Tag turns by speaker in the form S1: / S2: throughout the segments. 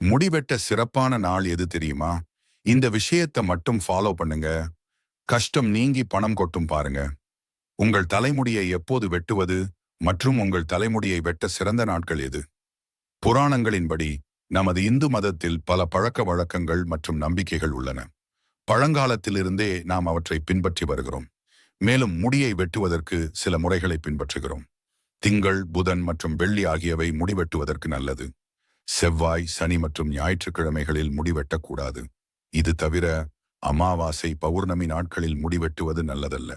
S1: முடிவெட்ட சிறப்பான நாள் எது தெரியுமா? இந்த விஷயத்தை மட்டும் ஃபாலோ பண்ணுங்க. கஷ்டம் நீங்கி பணம் கொட்டும் பாருங்க. உங்கள் தலைமுடியை எப்போது வெட்டுவது மற்றும் உங்கள் தலைமுடியை வெட்ட சிறந்த நாட்கள் எது? புராணங்களின்படி நமது இந்து மதத்தில் பல பழக்க வழக்கங்கள் மற்றும் நம்பிக்கைகள் உள்ளன. பழங்காலத்திலிருந்தே நாம் அவற்றை பின்பற்றி வருகிறோம். மேலும் முடியை வெட்டுவதற்கு சில முறைகளை பின்பற்றுகிறோம். திங்கள் புதன் மற்றும் வெள்ளி ஆகியவை முடிவெட்டுவதற்கு நல்லது. செவ்வாய் சனி மற்றும் ஞாயிற்றுக்கிழமைகளில் முடிவெட்டக்கூடாது. இது தவிர அமாவாசை பௌர்ணமி நாட்களில் முடிவெட்டுவது நல்லதல்ல.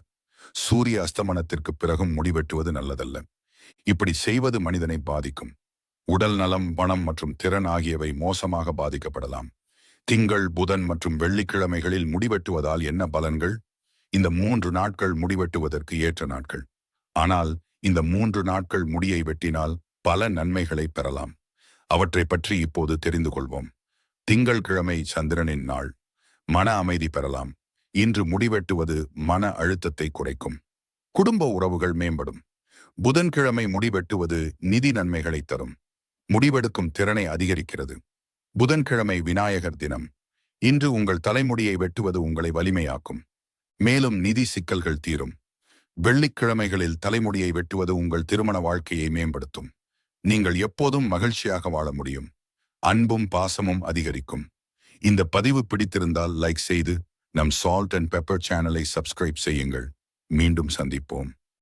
S1: சூரிய அஸ்தமனத்திற்கு பிறகும் முடிவெட்டுவது நல்லதல்ல. இப்படி செய்வது மனிதனை பாதிக்கும். உடல் நலம் பணம் மற்றும் திறன் ஆகியவை மோசமாக பாதிக்கப்படலாம். திங்கள் புதன் மற்றும் வெள்ளிக்கிழமைகளில் முடிவெட்டுவதால் என்ன பலன்கள்? இந்த மூன்று நாட்கள் முடிவெட்டுவதற்கு ஏற்ற நாட்கள். ஆனால் இந்த மூன்று நாட்கள் முடியை வெட்டினால் பல நன்மைகளை பெறலாம். அவற்றை பற்றி இப்போது தெரிந்து கொள்வோம். திங்கள் கிழமை சந்திரனின் நாள். மன அமைதி பெறலாம். இன்று முடிவெட்டுவது மன அழுத்தத்தை குறைக்கும். குடும்ப உறவுகள் மேம்படும். புதன்கிழமை முடிவெட்டுவது நிதி நன்மைகளை தரும். முடிவெடுக்கும் திறனை அதிகரிக்கிறது. புதன்கிழமை விநாயகர் தினம். இன்று உங்கள் தலைமுடியை வெட்டுவது உங்களை வலிமையாக்கும். மேலும் நிதி சிக்கல்கள் தீரும். வெள்ளிக்கிழமைகளில் தலைமுடியை வெட்டுவது உங்கள் திருமண வாழ்க்கையை மேம்படுத்தும். நீங்கள் எப்போதும் மகிழ்ச்சியாக வாழ முடியும். அன்பும் பாசமும் அதிகரிக்கும். இந்த பதிவு பிடித்திருந்தால் லைக் செய்து நம் சால்ட் அண்ட் பெப்பர் சேனலை சப்ஸ்கிரைப் செய்யுங்கள். மீண்டும் சந்திப்போம்.